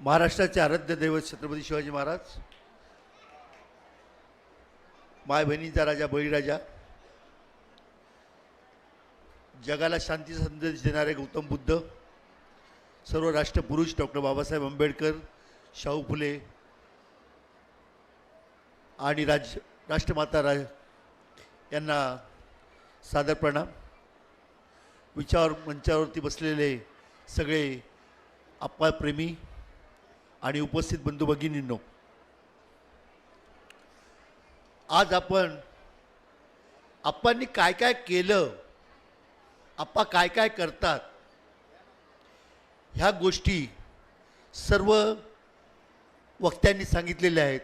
महाराष्ट्राचे आराध्य दैवत छत्रपती शिवाजी महाराज माय बहिणींचा राजा बळीराजा जगाला शांती संदेश देणारे गौतम बुद्ध सर्व राष्ट्रपुरुष डॉक्टर बाबासाहेब आंबेडकर शाहू फुले आणि राज राष्ट्रमाता राज यांना सादर प्रणाम. विचार मंचावरती बसलेले सगळे आपाप्रेमी आणि उपस्थित बंधू भगिनींनो आज आपण आप्पांनी काय काय केलं आप्पा काय काय करतात ह्या गोष्टी सर्व वक्त्यांनी सांगितलेल्या आहेत.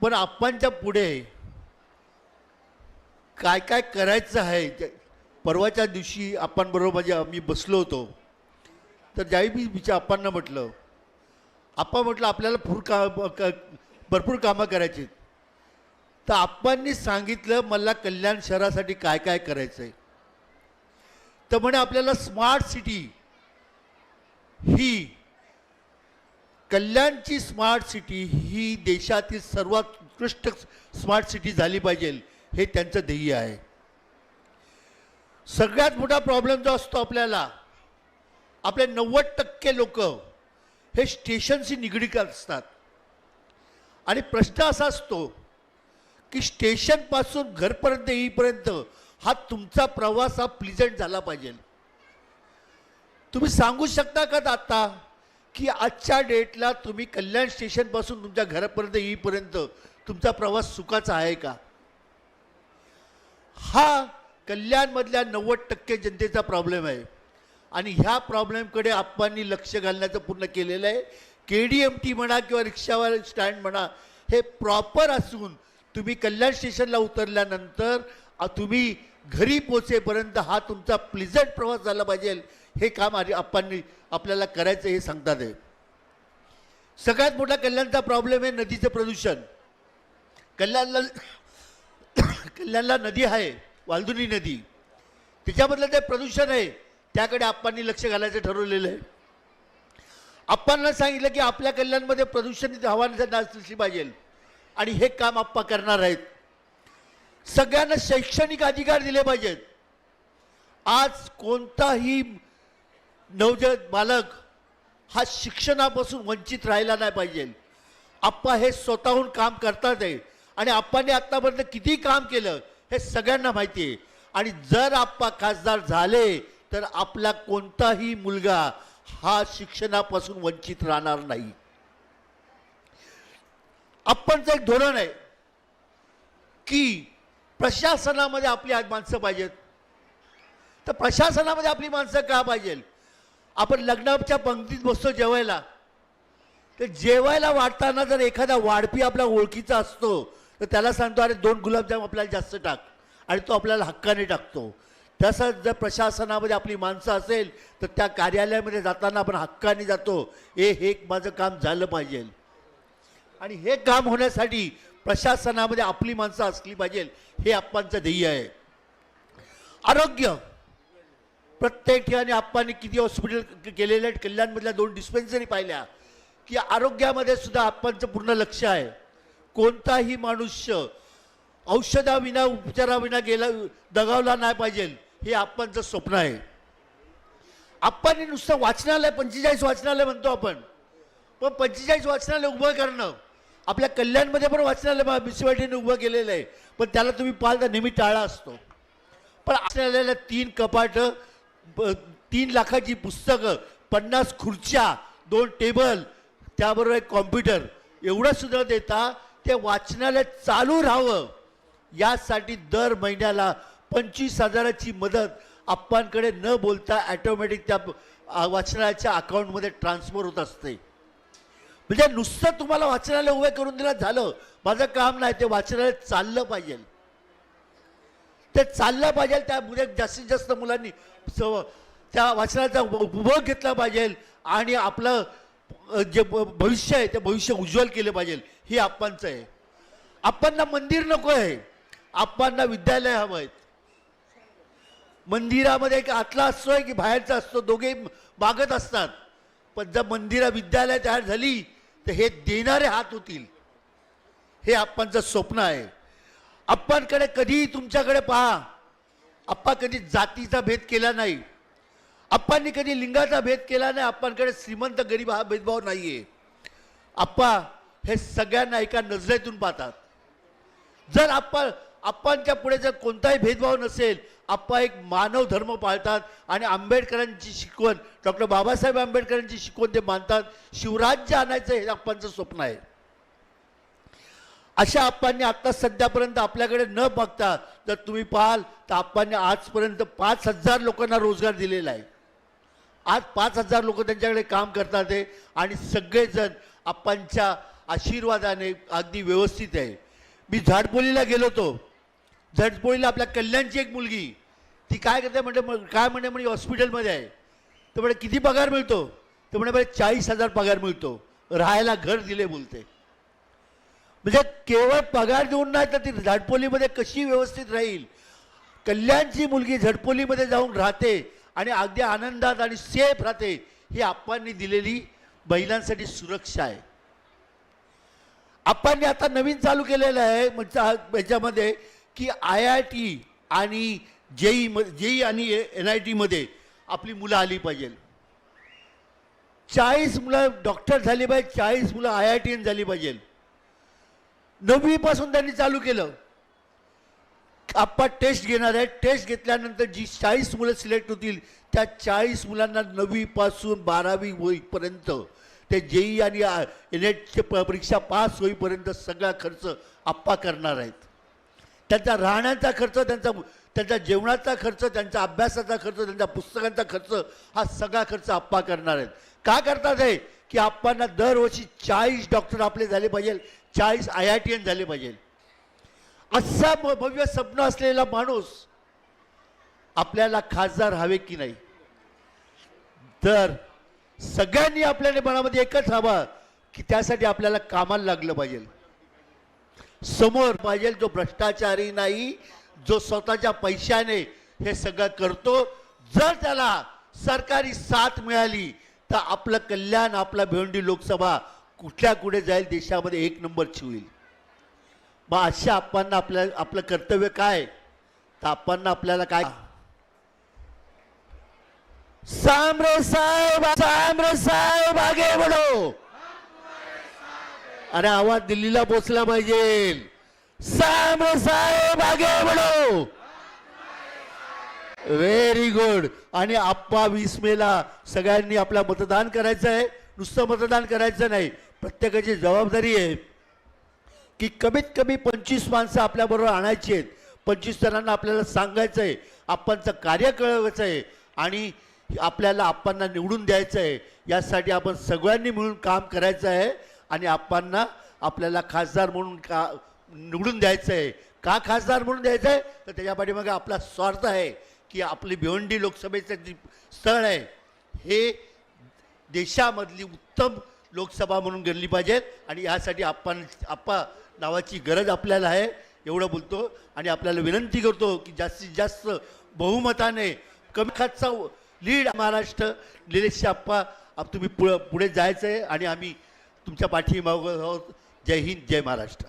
पण आप्पांच्या पुढे काय काय करायचं आहे परवाच्या दिवशी आपणबरोबर म्हणजे आम्ही बसलो होतो. तर ज्यावेळी मी विचार आप्पांना म्हटलं आप्पा म्हटलं आपल्याला फूर का भरपूर कामं करायची तर आप्पांनी सांगितलं मला कल्याण शहरासाठी काय काय करायचं आहे तर म्हणे आपल्याला स्मार्ट सिटी ही कल्याणची स्मार्ट सिटी ही देशातील सर्वात उत्कृष्ट स्मार्ट सिटी झाली पाहिजे हे त्यांचं ध्येय आहे. सगळ्यात मोठा प्रॉब्लेम जो असतो आपल्याला आपले नव्वद टक्के लोक हे स्टेशनशी निगडीत असतात. आणि प्रश्न असा असतो की स्टेशनपासून घरपर्यंत येईपर्यंत हा तुमचा प्रवास हा प्लिझंट झाला पाहिजे. तुम्ही सांगू शकता का आता की आजच्या डेटला तुम्ही कल्याण स्टेशनपासून तुमच्या घरापर्यंत येईपर्यंत तुमचा प्रवास सुखाचा आहे का? हा कल्याणमधल्या नव्वद टक्के जनतेचा प्रॉब्लेम आहे. आणि ह्या प्रॉब्लेमकडे आप्पांनी लक्ष घालण्याचं पूर्ण केलेलं आहे. के डी एम टी म्हणा किंवा रिक्षावाले स्टँड म्हणा हे प्रॉपर असून तुम्ही कल्याण स्टेशनला उतरल्यानंतर तुम्ही घरी पोचेपर्यंत हा तुमचा प्लिझंट प्रवास झाला पाहिजे. हे काम आधी आप्पांनी आपल्याला करायचं हे सांगतात आहे सगळ्यात मोठा कल्याणचा प्रॉब्लेम आहे नदीचं प्रदूषण. कल्याणला कल्याणला नदी आहे वालदुनी नदी. त्याच्यामधलं ते प्रदूषण आहे. त्याकडे आप्पांनी लक्ष घालायचं ठरवलेलं आहे. आप्पांना सांगितलं की आपल्या कल्याणमध्ये प्रदूषण हवा नसली पाहिजे. आणि हे काम आप्पा करणार आहेत. सगळ्यांना शैक्षणिक अधिकार दिले पाहिजेत. आज कोणताही नवजात बालक हा शिक्षणापासून वंचित राहिला नाही पाहिजे. आप्पा हे स्वतःहून काम करतात आहे. आणि आप्पाने आत्तापर्यंत किती काम केलं हे सगळ्यांना माहिती आहे. आणि जर आप्पा खासदार झाले तर आपला कोणताही मुलगा हा शिक्षणापासून वंचित राहणार नाही. आपणचं एक धोरण आहे की प्रशासनामध्ये आपली आज माणसं पाहिजेत. तर प्रशासनामध्ये आपली माणसं का पाहिजे? आपण लग्नाच्या पंक्तीत बसतो जेवायला. तर जेवायला वाटताना जर एखादा वाढपी आपला ओळखीचा असतो तर त्याला सांगतो अरे दोन गुलाबजाम आपल्याला जास्त टाक. आणि तो आपल्याला हक्काने टाकतो. तसंच जर प्रशासनामध्ये आपली माणसं असेल तर त्या कार्यालयामध्ये जाताना आपण हक्काने जातो. ए हे माझं काम झालं पाहिजे. आणि हे काम होण्यासाठी प्रशासनामध्ये आपली माणसं असली पाहिजे हे आपणचं ध्येय आहे. आरोग्य. प्रत्येक ठिकाणी आप्पांनी किती हॉस्पिटल केलेले आहेत कल्याणमधल्या दोन डिस्पेन्सरी पाहिल्या की आरोग्यामध्ये सुद्धा आप्पांचं पूर्ण लक्ष आहे. कोणताही मनुष्य औषधाविना उपचाराविना गेला दगावला नाही पाहिजे. हे आप्पांचं स्वप्न आहे. आप्पांनी नुसतं वाचनालय पंचेचाळीस वाचनालय म्हणतो आपण. पण पंचेचाळीस वाचनालय उभं करणं आपल्या कल्याणमध्ये पण वाचनालय म्युन्सिपाल्टीने उभं केलेलं आहे. पण त्याला तुम्ही पाहाल तर नेहमी टाळा असतो. पण वाचनालयाला तीन कपाटं ब- तीन लाखाची पुस्तकं पन्नास खुर्च्या दोन टेबल त्याबरोबर एक कॉम्प्युटर एवढं सुद्धा देता ते वाचनालय चालू राहावं. यासाठी दर महिन्याला पंचवीस हजाराची मदत आप्पांकडे न बोलता ॲटोमॅटिक त्या वाचनालयाच्या अकाउंटमध्ये ट्रान्सफर होत असते. म्हणजे नुसतं तुम्हाला वाचनालय उभे करून दिलं झालं. माझं काम नाही ते वाचनालय चाललं पाहिजे. ते चाललं पाहिजे त्यामुळे जास्तीत जास्त मुलांनी त्या वाचनाचा उपभोग घेतला पाहिजे आणि आपलं जे भविष्य आहे ते भविष्य उज्ज्वल केलं पाहिजे. हे आप्पांचं आहे. आप्पांना मंदिर नको आहे. आप्पांना विद्यालय हवं आहेत मंदिरामध्ये एक आतला असतो आहे की बाहेरचा असतो दोघे मागत असतात. पण जर मंदिरा विद्यालय तयार झाली तर हे देणारे हात होतील. हे आप्पांचं स्वप्न आहे. आपणकडे कधीही तुमच्याकडे पहा. आप्पा कधी जातीचा भेद केला नाही. आप्पांनी कधी लिंगाचा भेद केला नाही. आप्पांकडे श्रीमंत गरीब हा भेदभाव आहे आप्पा हे सगळ्यांना एका नजरेतून पाहतात. जर आप्पा आप्पांच्या पुढे जर कोणताही भेदभाव नसेल आप्पा एक मानव धर्म पाळतात आणि आंबेडकरांची शिकवण डॉक्टर बाबासाहेब आंबेडकरांची शिकवण ते मानतात. शिवराज्य आणायचं हे आप्पांचं स्वप्न आहे. अशा आप्पांनी आत्ता सध्यापर्यंत आपल्याकडे न बघता जर तुम्ही पाहाल तर आप्पांनी आजपर्यंत पाच हजार लोकांना रोजगार दिलेला आहे. आज पाच हजार लोक त्यांच्याकडे काम करतात आहे आणि सगळेजण आप्पांच्या आशीर्वादाने अगदी व्यवस्थित आहे. मी झाडपोलीला गेलो होतो. झटपोळीला आपल्या कल्याणची एक मुलगी. ती काय करते म्हणजे काय म्हणते म्हणजे हॉस्पिटलमध्ये आहे. तर म्हणे किती पगार मिळतो? तर म्हणे मला चाळीस हजार पगार मिळतो. राहायला घर दिले बोलते. म्हणजे केवळ पगार देऊन नाही तर ती झाडपोलीमध्ये कशी व्यवस्थित राहील? कल्याणची मुलगी झडपोलीमध्ये जाऊन राहते आणि अगदी आनंदात आणि सेफ राहते ही आप्पांनी दिलेली महिलांसाठी सुरक्षा आहे. आप्पांनी आता नवीन चालू केलेलं आहे म्हणजे याच्यामध्ये की आय आय टी आणि जेई जेई आणि एन आय टीमध्ये आपली मुलं आली पाहिजे. चाळीस मुलं डॉक्टर झाली पाहिजे चाळीस मुलं आय आय टी झाली पाहिजे. नववीपासून त्यांनी चालू केलं. आप्पा टेस्ट घेणार आहे. टेस्ट घेतल्यानंतर जी चाळीस मुलं सिलेक्ट होतील त्या चाळीस मुलांना नववीपासून बारावी होईपर्यंत ते जेई आणि एन नेटचे परीक्षा पास होईपर्यंत सगळा खर्च आप्पा करणार आहेत. त्यांचा राहण्याचा खर्च त्यांचा त्यांच्या जेवणाचा खर्च त्यांचा अभ्यासाचा खर्च त्यांच्या पुस्तकांचा खर्च हा सगळा खर्च आप्पा करणार आहेत. का करतात हे? की आप्पांना दरवर्षी चाळीस डॉक्टर आपले झाले पाहिजे चाळीस आय आय टी एन झाले पाहिजे. असा भव्य स्वप्न असलेला माणूस आपल्याला खासदार हवे की नाही? तर सगळ्यांनी आपल्याला मनामध्ये एकच हवा की त्यासाठी आपल्याला कामाला लागलं पाहिजे. समोर पाहिजे जो भ्रष्टाचारी नाही जो स्वतःच्या पैशाने हे सगळं करतो जर त्याला सरकारी साथ मिळाली तर आपलं कल्याण आपला भिवंडी लोकसभा कुठल्या कुठे जाईल देशामध्ये एक नंबरची होईल मग अशा आप्पांना आपल्या आपलं कर्तव्य काय? तर आप्पांना आपल्याला काय? सामरे साहेब सामरे साहेब आगे बढो. अरे आवाज दिल्लीला पोचला पाहिजे. साम साहेब आगे म्हणो व्हेरी गुड आणि आप्पा वीस मेला सगळ्यांनी आपला मतदान करायचं आहे. नुसतं मतदान करायचं नाही. प्रत्येकाची जबाबदारी आहे की कमीत कमी पंचवीस माणसं आपल्याबरोबर आणायची आहेत. पंचवीस जणांना आपल्याला सांगायचं आहे. आपणचं कार्य कळवायचं आहे. आणि आपल्याला आप्पांना निवडून द्यायचं आहे. यासाठी आपण सगळ्यांनी मिळून काम करायचं आहे. आणि आप्पांना आपल्याला खासदार म्हणून का निवडून द्यायचं आहे का खासदार म्हणून द्यायचं आहे तर त्याच्या पाठीमागे आपला स्वार्थ आहे की आपली भिवंडी लोकसभेचं जी स्थळ आहे हे देशामधली उत्तम लोकसभा म्हणून गणली पाहिजेत आणि यासाठी आपण आप्पा नावाची गरज आपल्याला आहे एवढं बोलतो. आणि आपल्याला विनंती करतो की जास्तीत जास्त बहुमताने कमी खातचा लीड महाराष्ट्र निलेश आप्पा आप तुम्ही पुढं पुढे जायचं आहे आणि आम्ही तुमच्या पाठीमागं आहोत जय हिंद जय महाराष्ट्र.